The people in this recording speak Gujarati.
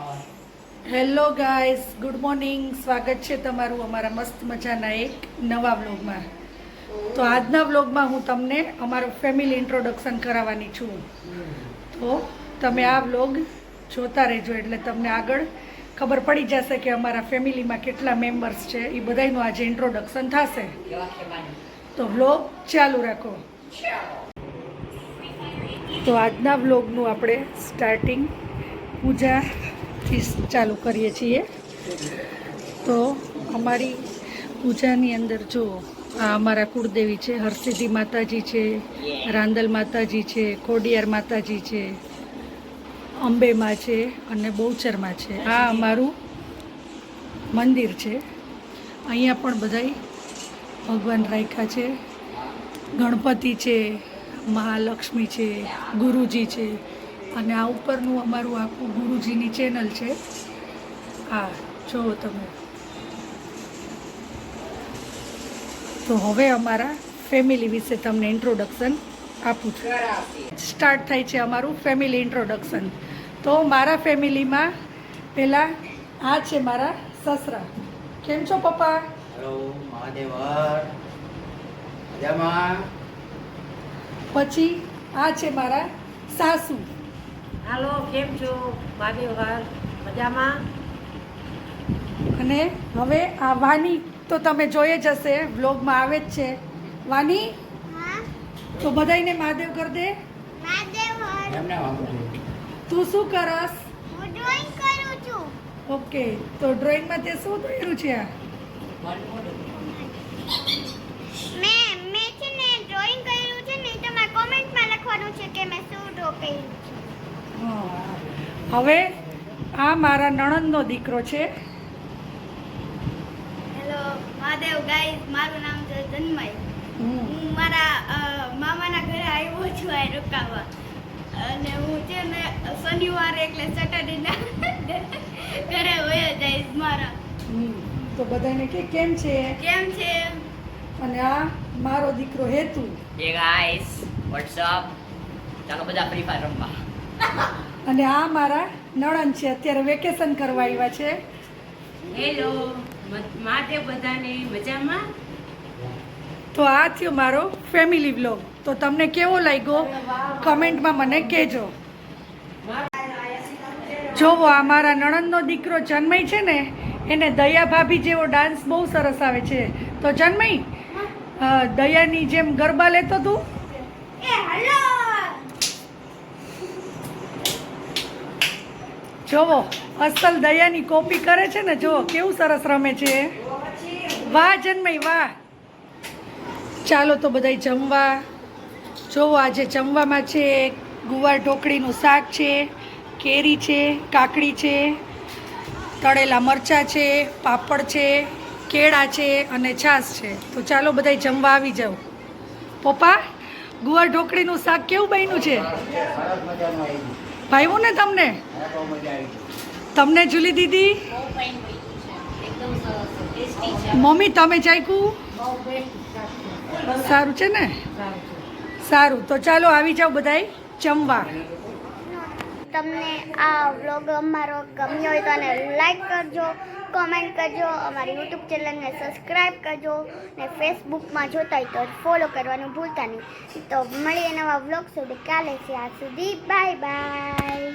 હેલો ગાઈસ ગુડ મોર્નિંગ સ્વાગત છે તમારું અમારા મસ્ત મજાના એક નવા વ્લોગમાં તો આજના વ્લોગમાં હું તમને અમારું ફેમિલી ઇન્ટ્રોડક્શન કરાવવાની છું. તો તમે આ વ્લોગ જોતા રહેજો એટલે તમને આગળ ખબર પડી જશે કે અમારા ફેમિલીમાં કેટલા મેમ્બર્સ છે. એ બધાનું આજે ઇન્ટ્રોડક્શન થશે. તો વ્લોગ ચાલુ રાખો. તો આજના વ્લોગનું આપણે સ્ટાર્ટિંગ પૂજાથી ચાલુ કરીએ છીએ. તો અમારી પૂજાની અંદર જો આ અમારા કુળદેવી છે, હરસિદ્ધિ માતાજી છે, રાંદલ માતાજી છે, ખોડિયાર માતાજી છે, અંબેમાં છે અને બહુચરમાં છે. આ અમારું મંદિર છે. અહીંયા પણ બધાય ભગવાન રાખ્યા છે. ગણપતિ છે, મહાલક્ષ્મી છે, ગુરુજી છે અને આ ઉપરનું અમારું આખું ગુરુજીની ચેનલ છે. આ જુઓ તમે. તો હવે અમારા ફેમિલી વિશે તમને ઇન્ટ્રોડક્શન આપું છું. સ્ટાર્ટ થાય છે અમારું ફેમિલી ઇન્ટ્રોડક્શન તો મારા ફેમિલીમાં પહેલાં આ છે મારા સસરા. કેમ છો પપ્પા? પછી આ છે મારા સાસુ. હાલો કેમ છો? મહાદેવહાર મજામાં? અને હવે આ વાની તો તમે જોઈ જ હશે વ્લોગમાં આવે જ છે. વાની? તો બધાયને મહાદેવ કર દે. તું શું કરસ? હું ડ્રોઈંગ કરું છું. ઓકે તો ડ્રોઈંગમાં તે શું દોર્યું છે આ? મેં મેં છે ને ડ્રોઈંગ કર્યું છે ને તમારે કોમેન્ટમાં લખવાનું છે કે મેં શું ડ્રો કર્યું. હવે આ મારા નણંદનો દીકરો છે. હેલો મહાદેવ ગાઈસ મારું નામ છે જન્મય. હું મારા મામાના ઘરે આવ્યો છું આ રોકાવા. અને હું છે ને શનિવારે એટલે સેટરડેના ઘરે વયો જઈશ મારા. તો બધાને કે કેમ છે? કેમ છે? અને આ મારો દીકરો હેતુ? એ ગાઈસ વોટ્સઅપ ચાલો બધા ફ્રી ફાયર રમવા. અને આ મારા નણંદ છે અત્યારે વેકેશન કરવા આવ્યા છે. હેલો માટે બધાને મજામાં? તો આ થયો મારો ફેમિલી વ્લોગ તો તમને કેવો લાગ્યો? કમેન્ટમાં મને કહેજો. જોવો આ મારા નણંદનો દીકરો જન્મય છે ને એને દયા ભાભી જેવો ડાન્સ બહુ સરસ આવે છે. તો જન્મય? દયાની જેમ ગરબા લેતો તું? એ હલો જોવો, અસલ દયાની કોપી કરે છે ને, જોવો, કેવું સરસ રમે છે. વાહ, જન્મય, વાહ. ચાલો તો બધાય જમવા. જોવો, આજે જમવામાં છે ગુવાર ઢોકળીનું શાક છે, કેરી છે, કાકડી છે, તળેલા મરચાં છે, પાપડ છે, કેળા છે અને છાશ છે. તો ચાલો બધાય જમવા આવી જાઓ. પપ્પા, ગુવાર ઢોકળીનું શાક કેવું બન્યું છે? ભાવ્યું ને તમને? તમને જુલી દીદી? મમ્મી, તમે ચાખ્યું સારું છે ને? સારું. તો ચાલો આવી જાઓ બધાય જમવા. તમને આ વ્લોગ અમારો ગમ્યો હોય તો લાઈક કરજો. કોમેન્ટ કરજો, અમારી યુટ્યુબ ચેનલને સબસ્ક્રાઈબ કરજો ને ફેસબુકમાં જોતા હોય તો ફોલો કરવાનું ભૂલતા નહીં. તો મળીએ નવા વ્લોગ સુધી. કાલે ત્યાં સુધી. Bye bye